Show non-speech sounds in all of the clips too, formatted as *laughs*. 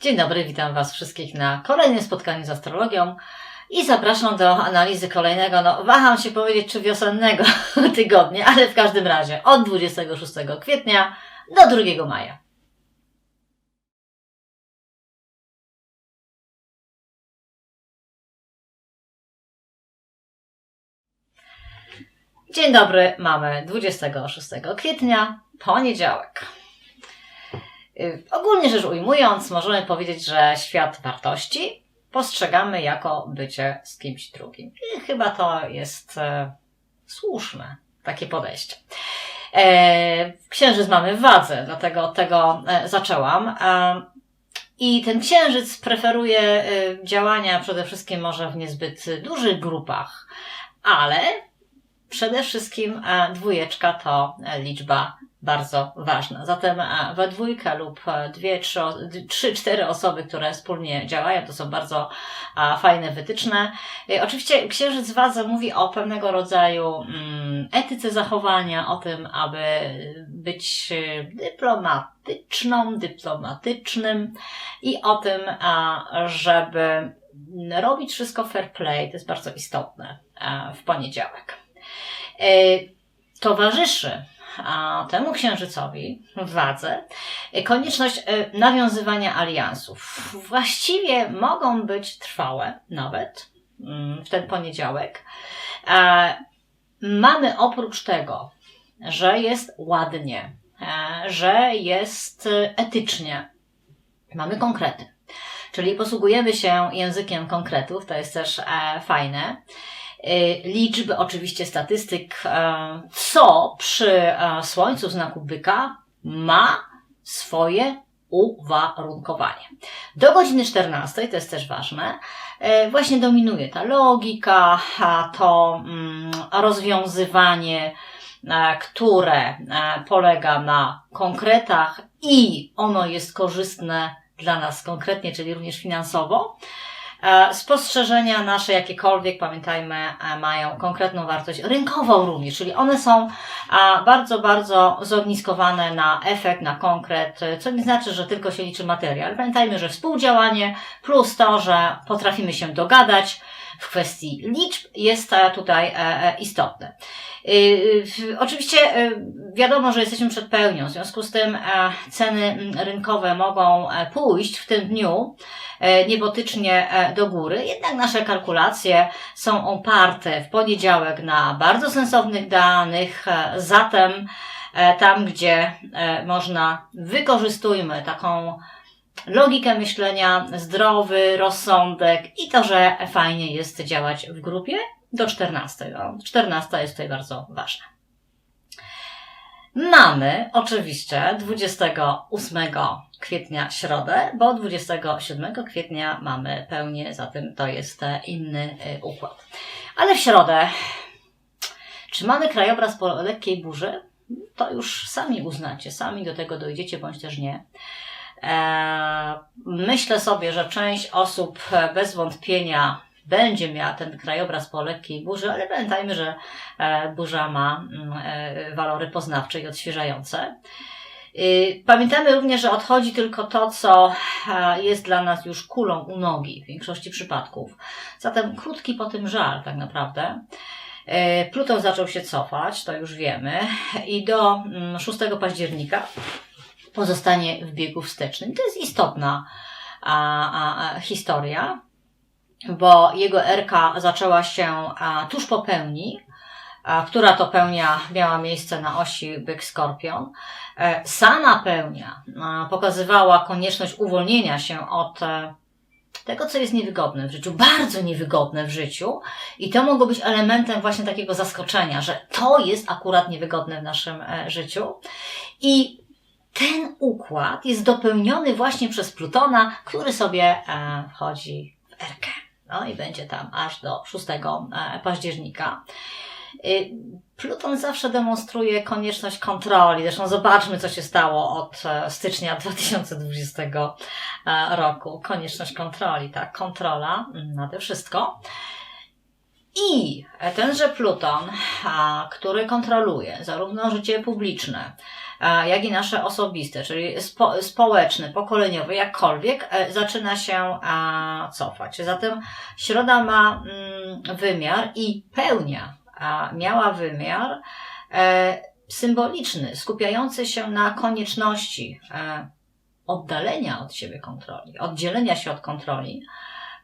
Dzień dobry, witam Was wszystkich na kolejnym spotkaniu z astrologią i zapraszam do analizy kolejnego, no waham się powiedzieć, czy wiosennego *laughs* tygodnia, ale w każdym razie od 26 kwietnia do 2 maja. Dzień dobry, mamy 26 kwietnia, poniedziałek. Y, Ogólnie rzecz ujmując, możemy powiedzieć, że świat wartości postrzegamy jako bycie z kimś drugim. I chyba to jest e, słuszne, takie podejście. E, księżyc mamy w wadze, dlatego od tego e, zaczęłam. I ten księżyc preferuje działania przede wszystkim może w niezbyt dużych grupach, ale przede wszystkim dwójeczka to liczba bardzo ważna. Zatem e, we dwójkę lub e, dwie, trzy, trzy, cztery osoby, które wspólnie działają, to są bardzo a, fajne wytyczne. E, Oczywiście Księżyc Wadze mówi o pewnego rodzaju mm, etyce zachowania, o tym, aby być e, dyplomatyczną, dyplomatycznym i o tym, żeby robić wszystko fair play. To jest bardzo istotne e, w poniedziałek. E, Towarzyszy temu księżycowi w wadze konieczność e, nawiązywania aliansów. Właściwie mogą być trwałe nawet mm, w ten poniedziałek. E, Mamy oprócz tego, że jest ładnie, e, że jest etycznie, mamy konkrety. Czyli posługujemy się językiem konkretów, to jest też fajne. E, liczby, oczywiście statystyk, e, co przy e, Słońcu w znaku byka ma swoje uwarunkowanie. Do godziny 14, to jest też ważne, właśnie dominuje ta logika, to mm, rozwiązywanie, które polega na konkretach i ono jest korzystne dla nas konkretnie, czyli również finansowo. E, Spostrzeżenia nasze jakiekolwiek, pamiętajmy, e, mają konkretną wartość rynkową również, czyli one są a, bardzo, bardzo zogniskowane na efekt, na konkret, e, co nie znaczy, że tylko się liczy materia, ale pamiętajmy, że współdziałanie plus to, że potrafimy się dogadać w kwestii liczb jest tutaj e, e, istotne. Y, Oczywiście y, wiadomo, że jesteśmy przed pełnią, w związku z tym ceny rynkowe mogą e, pójść w tym dniu niebotycznie do góry, jednak nasze kalkulacje są oparte w poniedziałek na bardzo sensownych danych, zatem tam, gdzie można, wykorzystujmy taką logikę myślenia, zdrowy rozsądek i to, że fajnie jest działać w grupie do 14. No, 14 jest tutaj bardzo ważna. Mamy oczywiście 28 kwietnia środę, bo 27 kwietnia mamy pełnię, zatem to jest inny e, układ. Ale w środę, czy mamy krajobraz po lekkiej burzy? To już sami uznacie, sami do tego dojdziecie, bądź też nie. Eee, Myślę sobie, że część osób e, bez wątpienia będzie miała ten krajobraz po lekkiej burzy, ale pamiętajmy, że e, burza ma mm, e, walory poznawcze i odświeżające. Pamiętamy również, że odchodzi tylko to, co e, jest dla nas już kulą u nogi w większości przypadków. Zatem krótki po tym żal, tak naprawdę. E, Pluton zaczął się cofać, to już wiemy, i do mm, 6 października pozostanie w biegu wstecznym. To jest istotna a, a, a, historia, bo jego erka zaczęła się a, tuż po pełni, a, która to pełnia miała miejsce na osi byk-skorpion. E, Sama pełnia a, pokazywała konieczność uwolnienia się od e, tego, co jest niewygodne w życiu, bardzo niewygodne w życiu, i to mogło być elementem właśnie takiego zaskoczenia, że to jest akurat niewygodne w naszym e, życiu. I ten układ jest dopełniony właśnie przez Plutona, który sobie e, wchodzi w Erkę. No i będzie tam aż do 6 e, października. Y, Pluton zawsze demonstruje konieczność kontroli. Zresztą zobaczmy, co się stało od e, stycznia *laughs* 2020 e, roku. Konieczność kontroli, tak, kontrola mm, nade wszystko. I tenże Pluton, który kontroluje zarówno życie publiczne, jak i nasze osobiste, czyli spo, społeczne, pokoleniowe, jakkolwiek, e, zaczyna się cofać. Zatem środa ma mm, wymiar i pełnia a miała wymiar e, symboliczny, skupiający się na konieczności e, oddalenia od siebie kontroli, oddzielenia się od kontroli,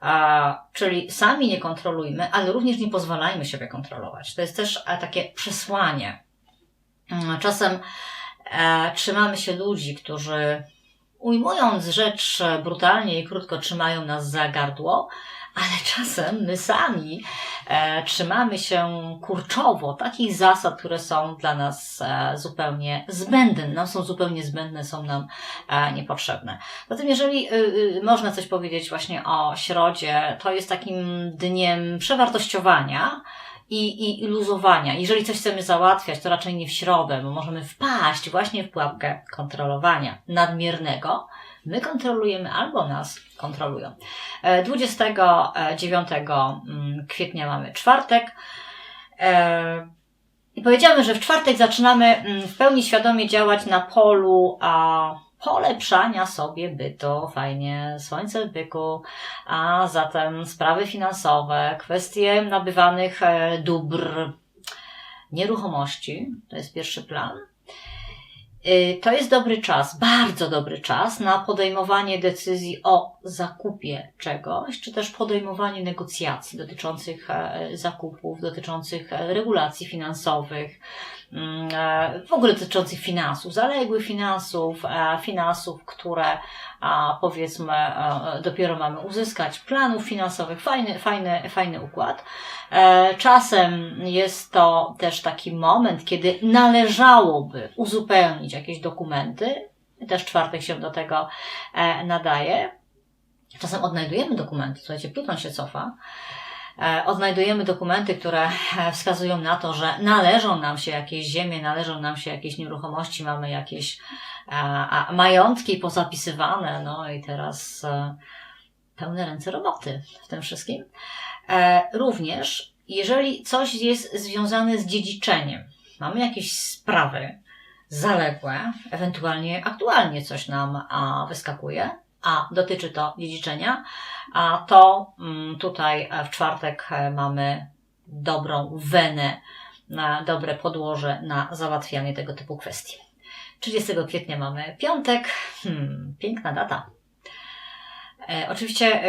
a, czyli sami nie kontrolujmy, ale również nie pozwalajmy siebie kontrolować. To jest też e, takie przesłanie. Mm, Czasem trzymamy się ludzi, którzy ujmując rzecz brutalnie i krótko trzymają nas za gardło, ale *laughs* czasem my sami e, trzymamy się kurczowo takich zasad, które są dla nas e, zupełnie zbędne, nam są zupełnie zbędne, są nam e, niepotrzebne. Zatem jeżeli y, y, można coś powiedzieć właśnie o środzie, to jest takim dniem przewartościowania, i, i, luzowania. Jeżeli coś chcemy załatwiać, to raczej nie w środę, bo możemy wpaść właśnie w pułapkę kontrolowania nadmiernego. My kontrolujemy albo nas kontrolują. E, 29 mm, kwietnia mamy czwartek. E, I powiedziałem, że w czwartek zaczynamy mm, w pełni świadomie działać na polu a, polepszania sobie bytu. Fajnie, słońce w byku, a zatem sprawy finansowe, kwestie nabywanych e, dóbr, nieruchomości, to jest pierwszy plan. Y, To jest dobry czas, bardzo dobry czas na podejmowanie decyzji o zakupie czegoś, czy też podejmowanie negocjacji dotyczących e, zakupów, dotyczących e, regulacji finansowych, e, w ogóle dotyczących finansów, zaległych finansów, e, finansów, które a, powiedzmy e, dopiero mamy uzyskać, planów finansowych, fajny, fajny, fajny układ. E, Czasem jest to też taki moment, kiedy należałoby uzupełnić jakieś dokumenty. Też czwartek się do tego e, nadaje. Czasem odnajdujemy dokumenty, słuchajcie, Pluton się cofa. E, Odnajdujemy dokumenty, które e, wskazują na to, że należą nam się jakieś ziemie, należą nam się jakieś nieruchomości, mamy jakieś e, majątki pozapisywane, no i teraz pełne ręce roboty w tym wszystkim. Również, jeżeli coś jest związane z dziedziczeniem, mamy jakieś sprawy zaległe, ewentualnie aktualnie coś nam wyskakuje, a dotyczy to dziedziczenia, a to mm, tutaj e, w czwartek e, mamy dobrą wenę, na dobre podłoże na załatwianie tego typu kwestii. 30 kwietnia mamy piątek, hmm, piękna data. E, Oczywiście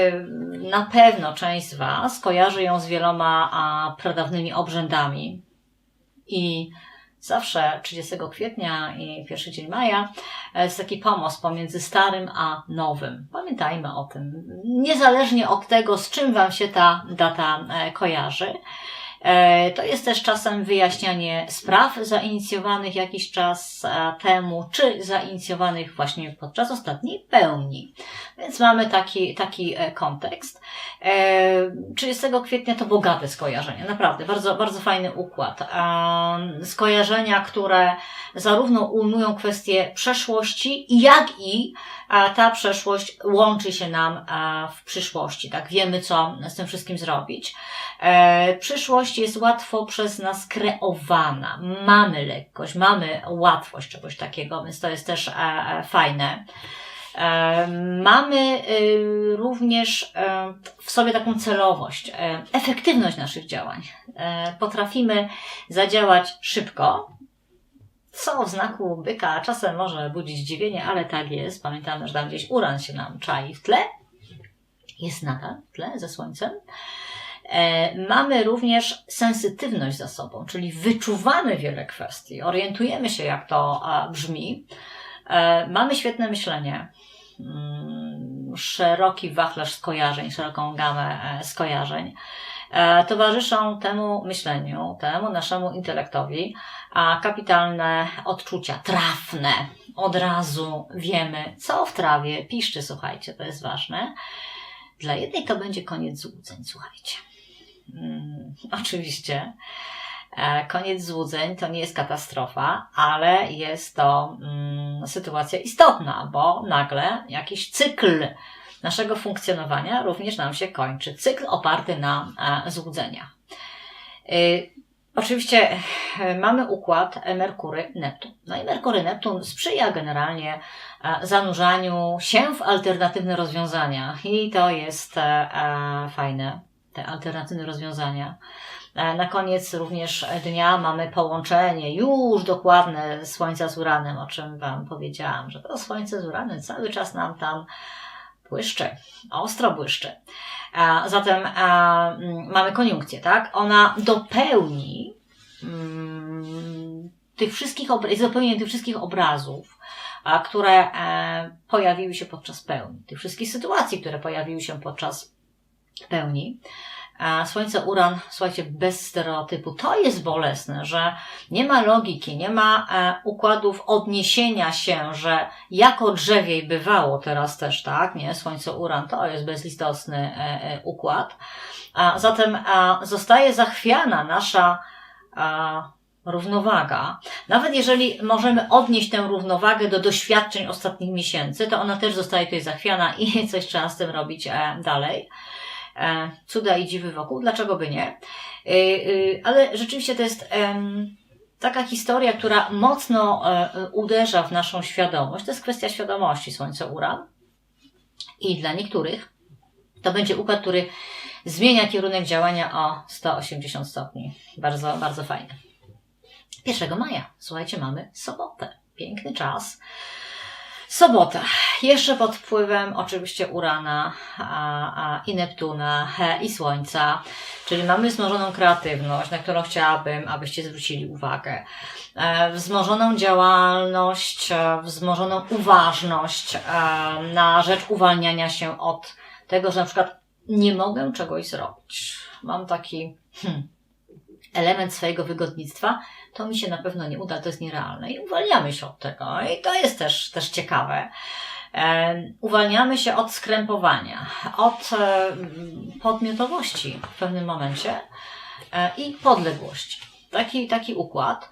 na pewno część z Was kojarzy ją z wieloma pradawnymi obrzędami i zawsze 30 kwietnia i pierwszy dzień maja e, jest taki pomost pomiędzy starym a nowym. Pamiętajmy o tym. Niezależnie od tego, z czym Wam się ta data e, kojarzy. E, To jest też czasem wyjaśnianie spraw zainicjowanych jakiś czas e, temu, czy zainicjowanych właśnie podczas ostatniej pełni. Więc mamy taki, taki e, kontekst. E, 30 kwietnia to bogate skojarzenia, naprawdę, bardzo, bardzo fajny układ. E, Skojarzenia, które zarówno ujmują kwestie przeszłości, jak i a ta przeszłość łączy się nam a, w przyszłości. Tak, wiemy, co z tym wszystkim zrobić. E, przyszłość jest łatwo przez nas kreowana. Mamy lekkość, mamy łatwość czegoś takiego, więc to jest też e, e, fajne. E, Mamy y, również e, w sobie taką celowość, e, efektywność naszych działań. E, Potrafimy zadziałać szybko, co w znaku byka czasem może budzić zdziwienie, ale tak jest. Pamiętamy, że tam gdzieś uran się nam czai w tle. Jest nadal w tle ze słońcem. E, mamy również sensytywność za sobą, czyli wyczuwamy wiele kwestii, orientujemy się, jak to a, brzmi. E, mamy świetne myślenie, mm, szeroki wachlarz skojarzeń, szeroką gamę e, skojarzeń. E, towarzyszą temu myśleniu, temu naszemu intelektowi, a kapitalne odczucia, trafne. Od razu wiemy, co w trawie piszczy, słuchajcie, to jest ważne. Dla jednej to będzie koniec złudzeń, słuchajcie. Mm, oczywiście. E, Koniec złudzeń to nie jest katastrofa, ale jest to mm, sytuacja istotna, bo nagle jakiś cykl naszego funkcjonowania również nam się kończy. Cykl oparty na e, złudzeniach. Y, Oczywiście e, mamy układ Merkury-Neptun. No i Merkury-Neptun sprzyja generalnie e, zanurzaniu się w alternatywne rozwiązania i to jest e, fajne, te alternatywne rozwiązania. Na koniec również dnia mamy połączenie już dokładne Słońca z Uranem, o czym Wam powiedziałam, że to Słońce z Uranem cały czas nam tam błyszczy, ostro błyszczy. Zatem mm, mamy koniunkcję, tak? Ona dopełni mm, tych wszystkich, jest dopełnieniem tych wszystkich obrazów, które e, pojawiły się podczas pełni, tych wszystkich sytuacji, które pojawiły się podczas pełni. Słońce, Uran, słuchajcie, bez stereotypu. To jest bolesne, że nie ma logiki, nie ma e, układów odniesienia się, że jako drzewiej bywało teraz też, tak, nie? Słońce, Uran to jest bezlistosny e, e, układ. Zatem zostaje zachwiana nasza równowaga. Nawet jeżeli możemy odnieść tę równowagę do doświadczeń ostatnich miesięcy, to ona też zostaje tutaj zachwiana i *laughs* coś trzeba z tym robić dalej. E, cuda i dziwy wokół, dlaczego by nie? E, e, ale rzeczywiście to jest taka historia, która mocno uderza w naszą świadomość. To jest kwestia świadomości Słońce Uran. I dla niektórych to będzie układ, który zmienia kierunek działania o 180 stopni. Bardzo, bardzo fajne. 1 maja, słuchajcie, mamy sobotę. Piękny czas. Sobota. Jeszcze pod wpływem oczywiście Urana a, a, i Neptuna he, i Słońca, czyli mamy wzmożoną kreatywność, na którą chciałabym, abyście zwrócili uwagę. E, wzmożoną działalność, e, wzmożoną uważność e, na rzecz uwalniania się od tego, że na przykład nie mogę czegoś zrobić. Mam taki hmm, element swojego wygodnictwa, to mi się na pewno nie uda, to jest nierealne i uwalniamy się od tego. I to jest też, też ciekawe. Uwalniamy się od skrępowania, od podmiotowości w pewnym momencie e, i podległości. Taki, taki układ.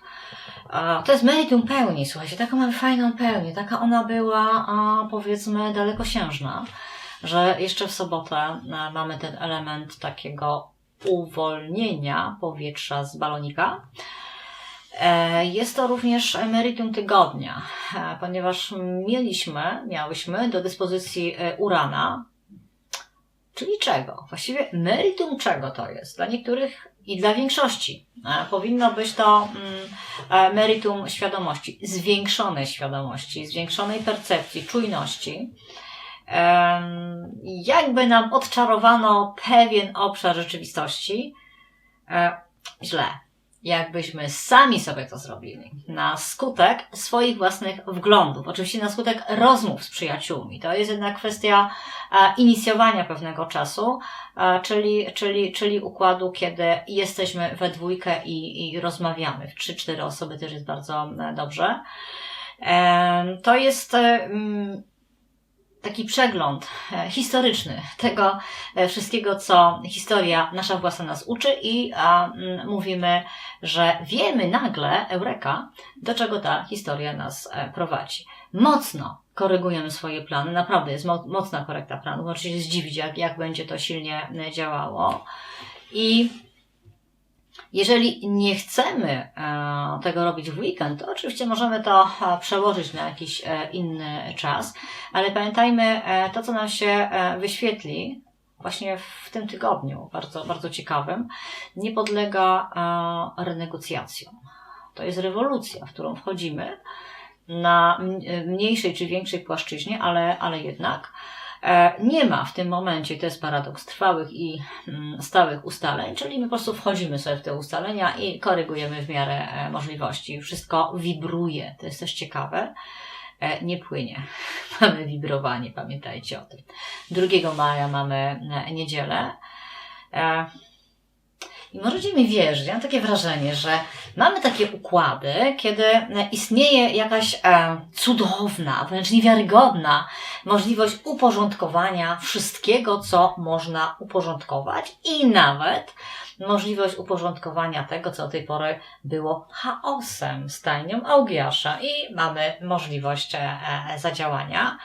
E, to jest meritum pełni, słuchajcie, taką mamy fajną pełnię, taka ona była, powiedzmy, dalekosiężna, że jeszcze w sobotę e, mamy ten element takiego uwolnienia powietrza z balonika. E, jest to również meritum tygodnia, e, ponieważ mieliśmy, miałyśmy do dyspozycji e, urana, czyli czego? Właściwie meritum czego to jest? Dla niektórych i dla większości powinno być to mm, meritum świadomości, zwiększonej świadomości, zwiększonej percepcji, czujności. Jakby nam odczarowano pewien obszar rzeczywistości, źle jakbyśmy sami sobie to zrobili, na skutek swoich własnych wglądów, oczywiście na skutek rozmów z przyjaciółmi. To jest jednak kwestia e, inicjowania pewnego czasu, e, czyli, czyli, czyli układu, kiedy jesteśmy we dwójkę i, i rozmawiamy. W trzy, cztery osoby też jest bardzo e, dobrze. To jest mm, taki przegląd e, historyczny tego e, wszystkiego, co historia nasza własna nas uczy i a, m, mówimy, że wiemy nagle, eureka, do czego ta historia nas e, prowadzi. Mocno korygujemy swoje plany, naprawdę jest mo mocna korekta planów, możecie się zdziwić, jak, jak będzie to silnie działało. I jeżeli nie chcemy e, tego robić w weekend, to oczywiście możemy to e, przełożyć na jakiś e, inny czas, ale pamiętajmy, to co nam się wyświetli właśnie w tym tygodniu, bardzo, bardzo ciekawym, nie podlega renegocjacjom. To jest rewolucja, w którą wchodzimy na mniejszej czy większej płaszczyźnie, ale, ale jednak. E, nie ma w tym momencie, to jest paradoks, trwałych i mm, stałych ustaleń, czyli my po prostu wchodzimy sobie w te ustalenia i korygujemy w miarę e, możliwości. Wszystko wibruje, to jest też ciekawe. E, nie płynie. *laughs* Mamy wibrowanie, pamiętajcie o tym. 2 maja mamy niedzielę. I możecie mi wierzyć, ja mam takie wrażenie, że mamy takie układy, kiedy istnieje jakaś e, cudowna, wręcz niewiarygodna możliwość uporządkowania wszystkiego, co można uporządkować i nawet możliwość uporządkowania tego, co do tej pory było chaosem, stajnią Augiasza i mamy możliwość e, e, zadziałania.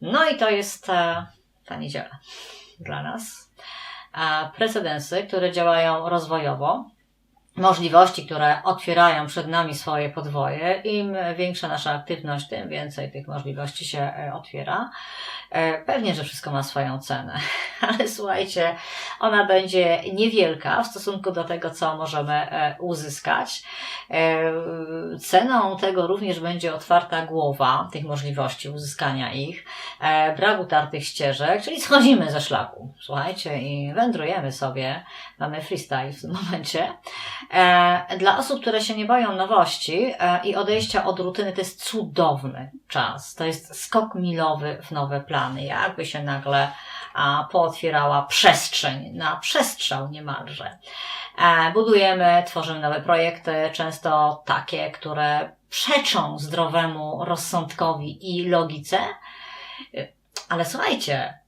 No i to jest e, ta niedziela dla nas precedensy, które działają rozwojowo. Możliwości, które otwierają przed nami swoje podwoje. Im większa nasza aktywność, tym więcej tych możliwości się e, otwiera. E, pewnie, że wszystko ma swoją cenę, *laughs* ale słuchajcie, ona będzie niewielka w stosunku do tego, co możemy e, uzyskać. Ceną tego również będzie otwarta głowa tych możliwości uzyskania ich, brak utartych ścieżek, czyli schodzimy ze szlaku, słuchajcie, i wędrujemy sobie, mamy freestyle w tym momencie. E, dla osób, które się nie boją nowości e, i odejścia od rutyny, to jest cudowny czas. To jest skok milowy w nowe plany. Jakby się nagle pootwierała przestrzeń na przestrzał niemalże. E, budujemy, tworzymy nowe projekty, często takie, które przeczą zdrowemu rozsądkowi i logice. Ale słuchajcie,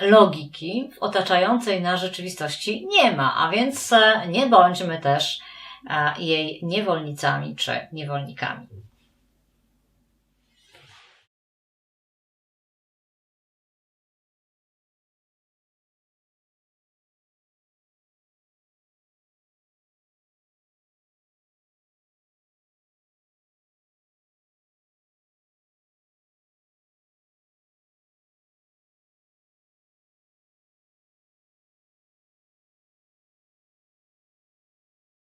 logiki w otaczającej nas rzeczywistości nie ma, a więc e, nie bądźmy też e, jej niewolnicami czy niewolnikami.